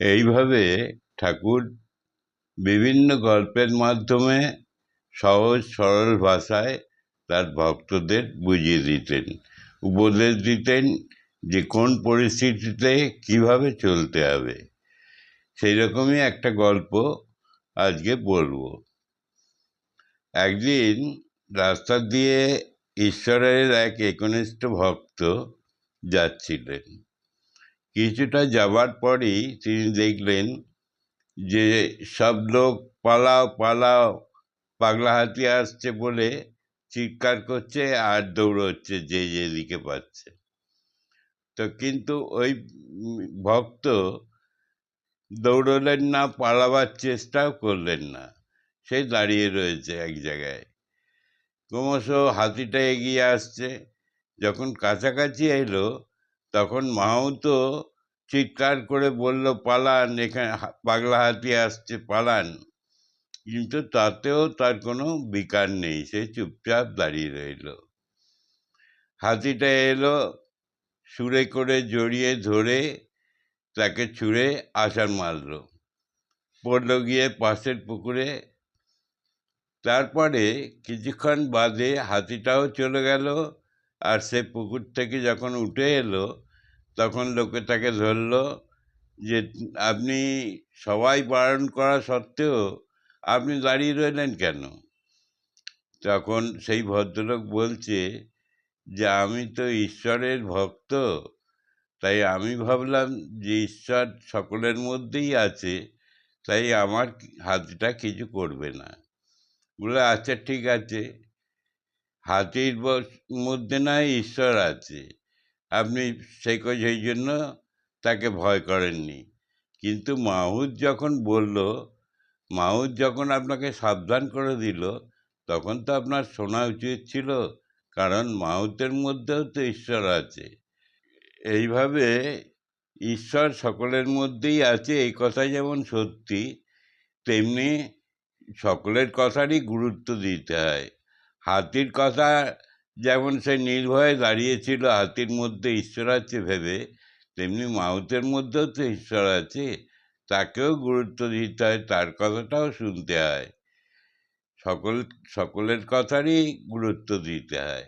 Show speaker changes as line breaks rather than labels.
এইভাবে ঠাকুর বিভিন্ন গল্পের মাধ্যমে সহজ, সরল ভাষায় তার ভক্তদের বুঝিয়ে দিতেন, উপদেশ দিতেন যে কোন পরিস্থিতিতে কীভাবে চলতে হবে। সেই রকমই একটা গল্প আজকে বলব। একদিন রাস্তা দিয়ে ঈশ্বরের এক একনিষ্ঠ ভক্ত যাচ্ছিলেন। কিছুটা যাবার পরই তিনি দেখলেন যে সব লোক পালাও পালাও, পাগলা হাতি আসছে বলে চিৎকার করছে আর দৌড়চ্ছে যে যেদিকে পাচ্ছে তো কিন্তু ওই ভক্ত দৌড়লেন না, পালাবার চেষ্টাও করলেন না। সে দাঁড়িয়ে রয়েছে এক জায়গায়। ক্রমশ হাতিটা এগিয়ে আসছে। যখন কাছাকাছি এলো, তখন মাহুতো চিৎকার করে বলল, পালান, এখানে পাগলা হাতি আসছে, পালান। কিন্তু তাতেও তার কোনো বিকার নেই, সে চুপচাপ দাঁড়িয়ে রইল। হাতিটা এলো, সুরে করে জড়িয়ে ধরে তাকে ছুঁড়ে আছাড় মারল। পড়ল গিয়ে পাশের পুকুরে। তারপরে কিছুক্ষণ বাদে হাতিটাও চলে গেল, আর সে পুকুর থেকে যখন উঠে এলো তখন লোকে তাকে ধরলো যে, আপনি সবাই বারণ করা সত্ত্বেও আপনি দাঁড়িয়ে রইলেন কেন? তখন সেই ভদ্রলোক বলছে যে, আমি তো ঈশ্বরের ভক্ত, তাই আমি ভাবলাম যে, ঈশ্বর সকলের মধ্যেই আছে, তাই আমার হাতিটা কিছু করবে না। বলে আচ্ছা ঠিক আছে। হাতির মধ্যে নয়, ঈশ্বর আছে। আপনি সেই সেই জন্য তাকে ভয় করেননি। কিন্তু মাহুত যখন বলল, মাহুত যখন আপনাকে সাবধান করে দিল, তখন তো আপনার শোনা উচিত ছিল, কারণ মাহুতের মধ্যেও তো ঈশ্বর আছে। এইভাবে ঈশ্বর সকলের মধ্যেই আছে, এই কথা যেমন সত্যি, তেমনি সকলের কথারই গুরুত্ব দিতে হয়। হাতির কথা যেমন সে নির্ভয়ে দাঁড়িয়েছিল, হাতির মধ্যে ঈশ্বর আছে ভেবে, তেমনি মাউতের মধ্যেও তো ঈশ্বর আছে। তাকেও গুরুত্ব দিতে হয়, তার কথাটাও শুনতে হয়। সকল, সকলের কথারই গুরুত্ব দিতে হয়।